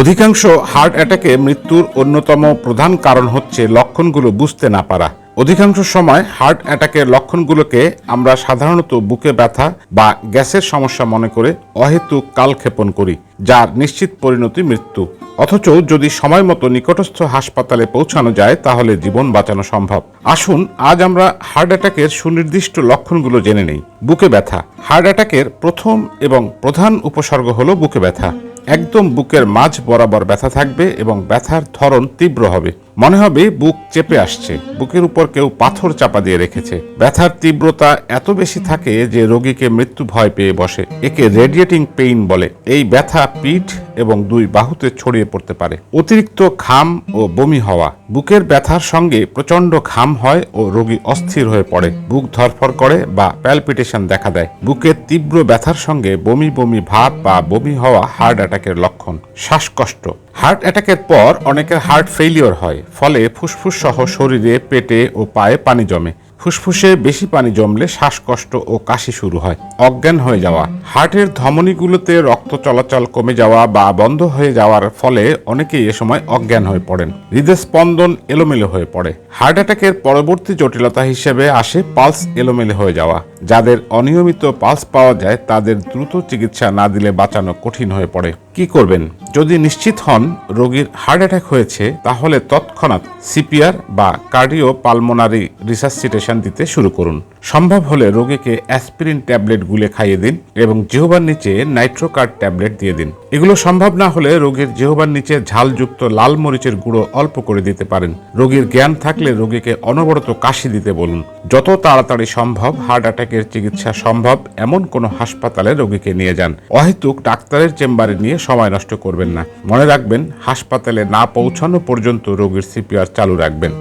অধিকাংশ হার্ট অ্যাটাকে মৃত্যুর অন্যতম প্রধান কারণ হচ্ছে লক্ষণগুলো বুঝতে না পারা। অধিকাংশ সময় হার্ট অ্যাটাকের লক্ষণগুলোকে আমরা সাধারণত বুকে ব্যথা বা গ্যাসের সমস্যা মনে করে অহেতুক কালক্ষেপণ করি, যার নিশ্চিত পরিণতি মৃত্যু। অথচ যদি সময় মতো নিকটস্থ হাসপাতালে পৌঁছানো যায়, তাহলে জীবন বাঁচানো সম্ভব। আসুন, আজ আমরা হার্ট অ্যাটাকের সুনির্দিষ্ট লক্ষণগুলো জেনে নেই। বুকে ব্যথা। হার্ট অ্যাটাকের প্রথম এবং প্রধান উপসর্গ হলো বুকে ব্যথা। একদম বুকের মাঝ বরাবর ব্যথা থাকবে এবং ব্যথার ধরন তীব্র হবে। মনে হবে বুক চেপে আসছে। বুকের উপর কেউ পাথর চাপা দিয়ে রেখেছে। ব্যথার তীব্রতা এত বেশি থাকে যে রোগীকে মৃত্যু ভয় পেয়ে বসে। একে রেডিয়েটিং পেইন বলে। এই ব্যথা পিঠ এবং দুই বাহুতে ছড়িয়ে পড়তে পারে। অতিরিক্ত ঘাম ও বমি হওয়া। বুকের ব্যথার সঙ্গে প্রচণ্ড ঘাম হয় ও রোগী অস্থির হয়ে পড়ে। বুক ধরফর করে বা প্যালপিটেশন দেখা দেয়। বুকের তীব্র ব্যথার সঙ্গে বমি বমি ভাব বা বমি হওয়া হার্ট অ্যাটাকের লক্ষণ। শ্বাসকষ্ট। হার্ট অ্যাটাকের পর অনেকের হার্ট ফেইলিওর হয়। ফলে ফুসফুস সহ শরীরে পেটে ও পায়ে পানি জমে। ফুসফুসে বেশি পানি জমলে শ্বাসকষ্ট ও কাশি শুরু হয়। অজ্ঞান হয়ে যাওয়া। হার্টের ধমনীগুলোতে রক্ত চলাচল কমে যাওয়া বা বন্ধ হয়ে যাওয়ার ফলে অনেকেই এ সময় অজ্ঞান হয়ে পড়েন। হৃদস্পন্দন এলোমেলো হয়ে পড়ে। হার্ট অ্যাটাকের পরবর্তী জটিলতা হিসেবে আসে পালস এলোমেলো হয়ে যাওয়া। যাদের অনিয়মিত পালস পাওয়া যায়, তাদের দ্রুত চিকিৎসা না দিলে বাঁচানো কঠিন হয়ে পড়ে। কি করবেন? যদি নিশ্চিত হন রোগীর হার্ট অ্যাটাক হয়েছে, তাহলে তৎক্ষণাৎ সিপিআর বা কার্ডিও পালমোনারি রিসাসিটেশন দিতে শুরু করুন। সম্ভব হলে রোগীকে অ্যাসপিরিন ট্যাবলেট গুলে খাইয়ে দিন এবং জিহবার নিচে নাইট্রোকার্ড ট্যাবলেট দিয়ে দিন। এগুলো সম্ভব না হলে রোগীর জিহবার নিচে ঝালযুক্ত লাল মরিচের গুঁড়ো অল্প করে দিতে পারেন। রোগীর জ্ঞান থাকলে রোগীকে অনবরত কাশি দিতে বলুন। যত তাড়াতাড়ি সম্ভব হার্ট অ্যাটাকের চিকিৎসা সম্ভব, এমন কোনো হাসপাতালে রোগীকে নিয়ে যান। অহেতুক ডাক্তারের চেম্বারে নিয়ে সময় নষ্ট করবেন না। মনে রাখবেন, হাসপাতালে না পৌঁছানো পর্যন্ত রোগীর সিপিআর চালু রাখবেন।